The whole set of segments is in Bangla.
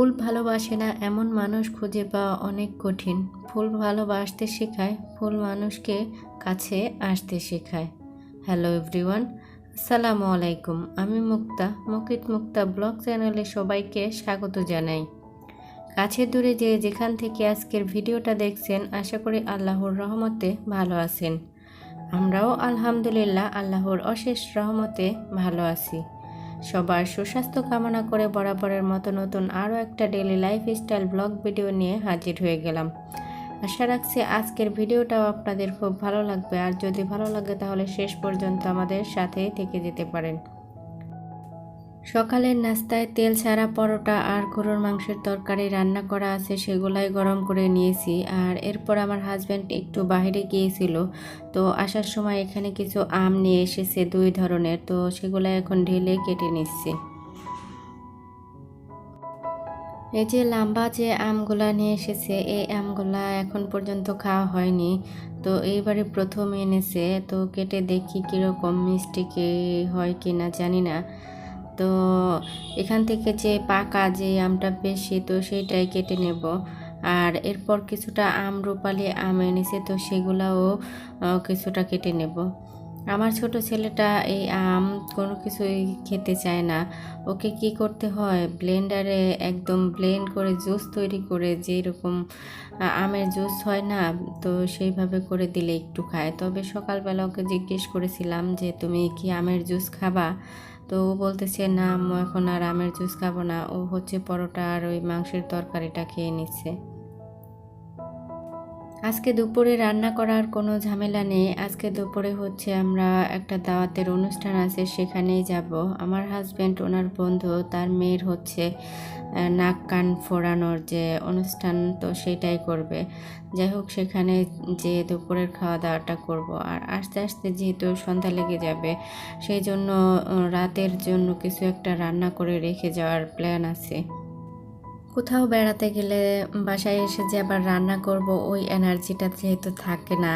ফুল ভালোবাসে না এমন মানুষ খুঁজে পাওয়া অনেক কঠিন। ফুল ভালোবাসতে শেখায়, ফুল মানুষকে কাছে আসতে শেখায়। হ্যালো এভরিওয়ান, আসসালামু আলাইকুম। আমি মুক্তা, মুকিত মুক্তা ব্লগ চ্যানেলে সবাইকে স্বাগত জানাই। কাছে দূরে যে যেখান থেকে আজকের ভিডিওটা দেখছেন, আশা করি আল্লাহর রহমতে ভালো আছেন। আমরাও আলহামদুলিল্লাহ আল্লাহর অশেষ রহমতে ভালো আছি। সবার সুস্বাস্থ্য কামনা করে বরাবরের মতো নতুন আরও একটা daily lifestyle blog video নিয়ে হাজির হয়ে গেলাম। আশা রাখছি আজকের ভিডিওটাও আপনাদের খুব ভালো লাগবে। আর যদি ভালো লাগে তাহলে শেষ পর্যন্ত আমাদের সাথেই থেকে যেতে পারেন। সকালের নাস্তায় তেল ছাড়া পরোটা আর গরুর মাংসের তরকারি রান্না করা আছে সেগুলাই গরম করে নিয়েছি। আর এরপর আমার হাজব্যান্ড একটু বাইরে গিয়েছিল। তো আসার সময় এখানে কিছু আম নিয়ে এসেছে দুই ধরনের। তো সেগুলো এখন ঢেলে কেটে নিচ্ছি। এই যে লম্বা যে আমগুলা নিয়ে এসেছে, এই আমগুলা এখন পর্যন্ত খাওয়া হয়নি। তো এইবারে প্রথম এনেছে। তো কেটে দেখি কীরকম মিষ্টি কি হয় কি না জানি না। তো এখান থেকে যে পাকা যে আমটা বেশি, তো সেইটাই কেটে নেব। আর এরপর কিছুটা আম, রূপালি আম এনেছে, তো সেগুলাও কিছুটা কেটে নেব। আমার ছোট ছেলেটা এই আম কোনো কিছুই খেতে চায় না। ওকে কি করতে হয়? ব্লেন্ডারে একদম ব্লেন্ড করে জুস তৈরি করে যেরকম আমের জুস হয় না, তো সেইভাবে করে দিলে একটু খায়। তবে সকালবেলা ওকে জিজ্ঞেস করেছিলাম যে, তুমি কি আমের জুস খাবা? তো ও বলতেছে, না এখন আর আমের জুস খাব না। ও হচ্ছে পরোটা আর ওই মাংসের তরকারিটা খেয়ে নিচ্ছে। আজকে দুপুরে রান্না করার কোনো ঝামেলা নেই। আজকে দুপুরে হচ্ছে আমরা একটা দাওয়াতের অনুষ্ঠান আছে, সেখানেই যাব। আমার হাজব্যান্ড ওনার বন্ধু, তার মেয়ের হচ্ছে নাক কান ফোড়ানোর যে অনুষ্ঠান, তো সেটাই করবে। যাই হোক, সেখানে যে দুপুরের খাওয়া দাওয়াটা করব। আর আস্তে আস্তে যেহেতু সন্ধ্যা লেগে যাবে, সেই জন্য, রাতের জন্য কিছু একটা রান্না করে রেখে যাওয়ার প্ল্যান আছে। কোথাও বেড়াতে গেলে বাসায় এসে যে আবার রান্না করব, ওই এনার্জিটা যেহেতু থাকে না,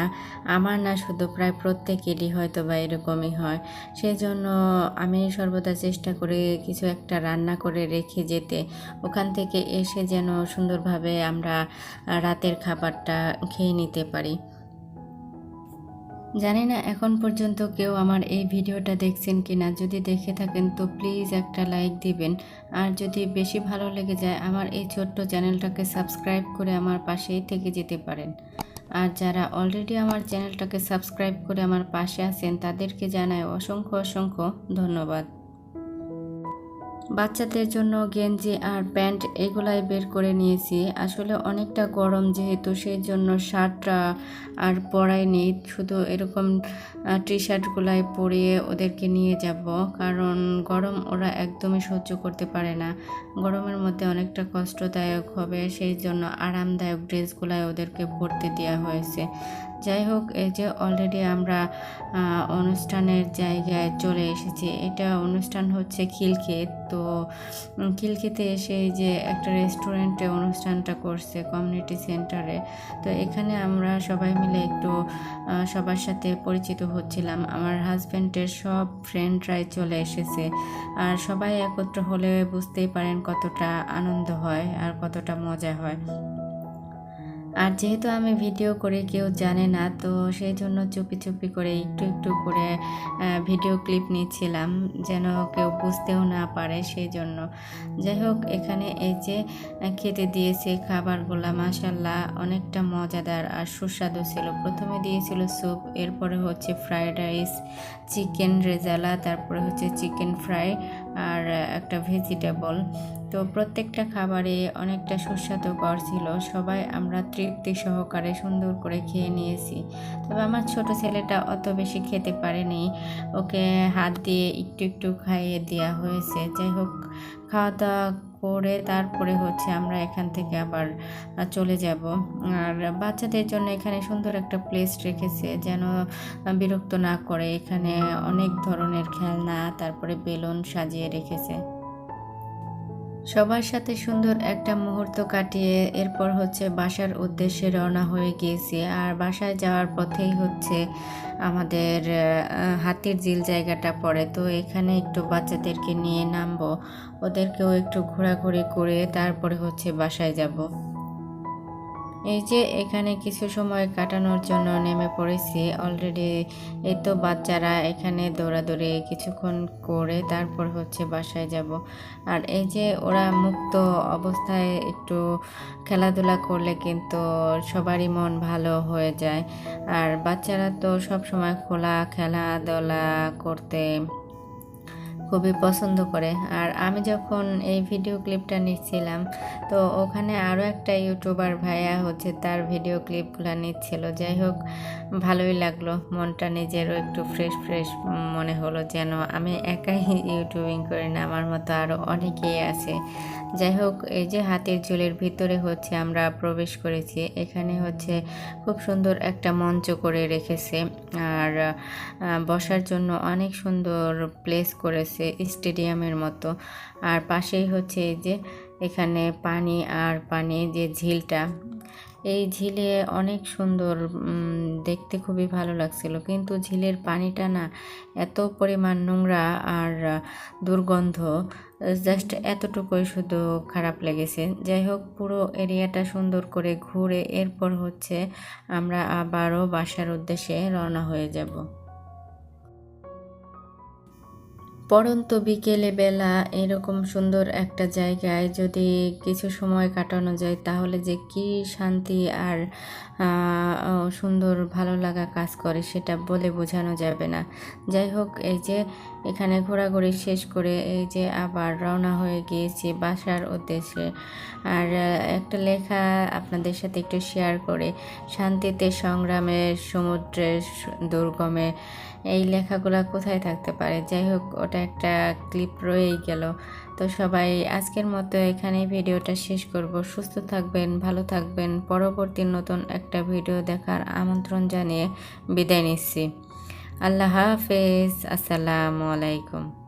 আমার না শুধু প্রায় প্রত্যেকেরই হয়তো বা এরকমই হয়। সেই জন্য আমি সর্বদা চেষ্টা করে কিছু একটা রান্না করে রেখে যেতে, ওখান থেকে এসে যেন সুন্দরভাবে আমরা রাতের খাবারটা খেয়ে নিতে পারি। জানি না এখন পর্যন্ত কেউ আমার এই ভিডিওটা দেখছেন কি না যদি দেখে থাকেন তো প্লিজ একটা লাইক দিবেন। আর যদি বেশি ভালো লেগে যায়, আমার এই ছোট্ট চ্যানেলটাকে সাবস্ক্রাইব করে আমার পাশেই থেকে যেতে পারেন। আর যারা অলরেডি আমার চ্যানেলটাকে সাবস্ক্রাইব করে আমার পাশে আছেন, তাদেরকে জানায় অসংখ্য অসংখ্য ধন্যবাদ। বাচ্চাদের জন্য গেঞ্জি আর প্যান্ট এগুলাই বের করে নিয়েছি। আসলে অনেকটা গরম যেহেতু সেই জন্য শার্টটা আর পরাই নেই। শুধু এরকম টি শার্টগুলাই পরিয়ে ওদেরকে নিয়ে যাব, কারণ গরম ওরা একদমই সহ্য করতে পারে না। গরমের মধ্যে অনেকটা কষ্টদায়ক হবে সেই জন্য আরামদায়ক ড্রেসগুলাই ওদেরকে পরতে দেওয়া হয়েছে। যাই হোক, এই যে অলরেডি আমরা অনুষ্ঠানের জায়গায় চলে এসেছি। এটা অনুষ্ঠান হচ্ছে খিলক্ষেত। তো খিলখিতে এসে যে একটা রেস্টুরেন্টে অনুষ্ঠানটা করছে কমিউনিটি সেন্টারে তো এখানে আমরা সবাই মিলে একটু সবার সাথে পরিচিত হচ্ছিলাম। আমার হাজব্যান্ডের সব ফ্রেন্ডরাই চলে এসেছে। আর সবাই একত্র হলে বুঝতেই পারেন কতটা আনন্দ হয় আর কতটা মজা হয়। আর যেহেতু আমি ভিডিও করে, কেউ জানে না, তো সেই জন্য চুপি চুপি করে একটু একটু করে ভিডিও ক্লিপ নিচ্ছিলাম যেন কেউ বুঝতেও না পারে সেই জন্য। যাই হোক, এখানে এই যে খেতে দিয়েছে খাবারগুলো মাসাল্লাহ অনেকটা মজাদার আর সুস্বাদু ছিল। প্রথমে দিয়েছিল স্যুপ, এরপরে হচ্ছে ফ্রায়েড রাইস, চিকেন রেজালা, তারপরে হচ্ছে চিকেন ফ্রাই আর একটা ভেজিটেবল তো প্রত্যেকটা খাবারে অনেকটা সুস্বাদুকর ছিল। সবাই আমরা তৃপ্তি সহকারে সুন্দর করে খেয়ে নিয়েছি। তবে আমার ছোট ছেলেটা অত বেশি খেতে পারেনি। ওকে হাত দিয়ে একটু একটু খাইয়ে দেওয়া হয়েছে। যাই হোক খাওয়া দাওয়া করে তারপরে হচ্ছে আমরা এখান থেকে আবার চলে যাব। আর বাচ্চাদের জন্য এখানে সুন্দর একটা প্লেস রেখেছে যেন বিরক্ত না করে। এখানে অনেক ধরনের খেলনা, তারপরে বেলুন সাজিয়ে রেখেছে। সবার সাথে সুন্দর একটা মুহূর্ত কাটিয়ে এরপর হচ্ছে বাসার উদ্দেশ্যে রওনা হয়ে গিয়েছি। আর বাসায় যাওয়ার পথেই হচ্ছে আমাদের হাতির জিল জায়গাটা পড়ে। তো এখানে একটু বাচ্চাদেরকে নিয়ে নামবো। ওদেরকেও একটু ঘোরাঘুরি করে তারপরে হচ্ছে বাসায় যাব। এই যে এখানে কিছু সময় কাটানোর জন্য নেমে পড়েছি। অলরেডি এই তো বাচ্চারা এখানে দৌড়াদৌড়ি কিছুক্ষণ করে তারপর হচ্ছে বাসায় যাব। আর এই যে ওরা মুক্ত অবস্থায় একটু খেলাধুলা করলে কিন্তু সবারই মন ভালো হয়ে যায়। আর বাচ্চারা তো সব সময় খোলা খেলাধুলা করতে খুবই পছন্দ করে। আর আমি যখন এই ভিডিও ক্লিপটা নিচ্ছিলাম, তো ওখানে আরও একটা ইউটিউবার ভাইয়া হচ্ছে তার ভিডিও ক্লিপগুলো নিচ্ছিল। যাই হোক, ভালোই লাগল। মনটা নিজেরও একটু ফ্রেশ ফ্রেশ মনে হলো যেন আমি একাই ইউটিউবিং করি না, আমার মতো আরও অনেকেই আছে। যাই হোক, এই যে হাতের ঝুলের ভিতরে হচ্ছে আমরা প্রবেশ করেছি। এখানে হচ্ছে খুব সুন্দর একটা মঞ্চ করে রেখেছে। আর বসার জন্য অনেক সুন্দর প্লেস করেছে। স্টেডিয়ামের মতো। আর পাশেই হচ্ছে এই যে এখানে পানি আর পানি যে ঝিলটা, এই ঝিলে অনেক সুন্দর দেখতে খুবই ভালো লাগছিল। কিন্তু ঝিলের পানিটা না এত পরিমাণ নোংরা আর দুর্গন্ধ, জাস্ট এতটুকুই শুধু খারাপ লেগেছে। যাই হোক, পুরো এরিয়াটা সুন্দর করে ঘুরে এরপর হচ্ছে আমরা আবারও বাসার উদ্দেশ্যে রওনা হয়ে যাব। পরন্ত বিকেলে বেলা এরকম সুন্দর একটা জায়গায় যদি কিছু সময় কাটানো যায়, তাহলে যে কি শান্তি আর সুন্দর ভালো লাগা কাজ করে সেটা বলে বোঝানো যাবে না। যাই হোক, এই যে এখানে ঘোরাঘুরি শেষ করে এই যে আবার রওনা হয়ে গিয়েছি বাসার উদ্দেশ্যে। আর একটা লেখা আপনাদের সাথে একটু শেয়ার করে। শান্তিতে সংগ্রামে, সমুদ্রের দুর্গমে এই লেখাগুলো কোথায় থাকতে পারে? যাই হোক ওটা একটা ক্লিপ রয়েই গেল। তো সবাই আজকের মতো এখানে ভিডিওটা শেষ করব। সুস্থ থাকবেন, ভালো থাকবেন। পরবর্তী নতুন একটা ভিডিও দেখার আমন্ত্রণ জানিয়ে বিদায় নিচ্ছি। আল্লাহ হাফেজ। আসসালামু আলাইকুম।